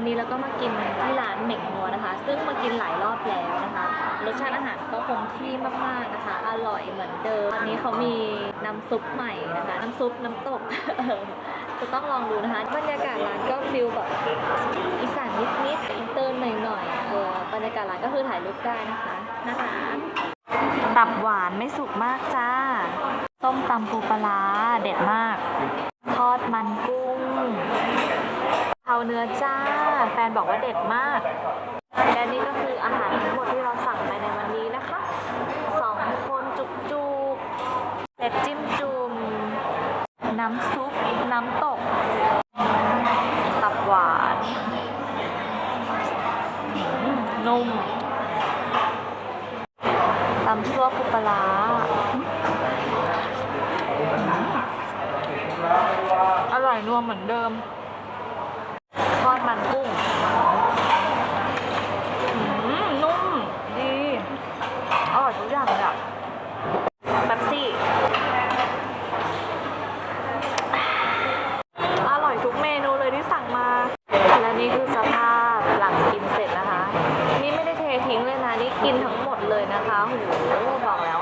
วันนี้เราก็มากินที่ร้านเหม่งนัวนะคะ ซึ่งมากินหลายรอบแล้วนะคะ รสชาติอาหารก็คงที่มากๆนะคะ อร่อยเหมือนเดิมวันนี้เขามีน้ำซุปใหม่นะคะ น้ำซุปน้ำตก จะต้องลองดูนะคะ บรรยากาศร้านก็ฟิลแบบอีสานนิดๆอินเตอร์หน่อยๆเออบรรยากาศร้านก็คือถ่ายรูปได้นะคะนะคะตับหวานไม่สุกมากจ้า ส้มตำปูปลาเด็ดมาก ทอดมันกุ้ง เผาเนื้อจ้า แฟนบอกว่าเด็ดมาก และนี่ก็คืออาหารทั้งหมดที่เราสั่งไปในวันนี้นะคะสองคนจุกจุกเด็ดจิ้มจุ่มน้ำซุป น้ำตก ตับหวาน นุ่มตำซั่วปูปลาอร่อยนัวเหมือนเดิม อดมันกุ้งนุ่ม ดี อร่อยทุกอย่างเลยอะแป๊บซี่ อร่อยทุกเมนูเลยที่สั่งมา และนี่คือสภาพหลังกินเสร็จนะคะ นี่ไม่ได้เททิ้งเลยนะ นี่กินทั้งหมดเลยนะคะโหบอกแล้ว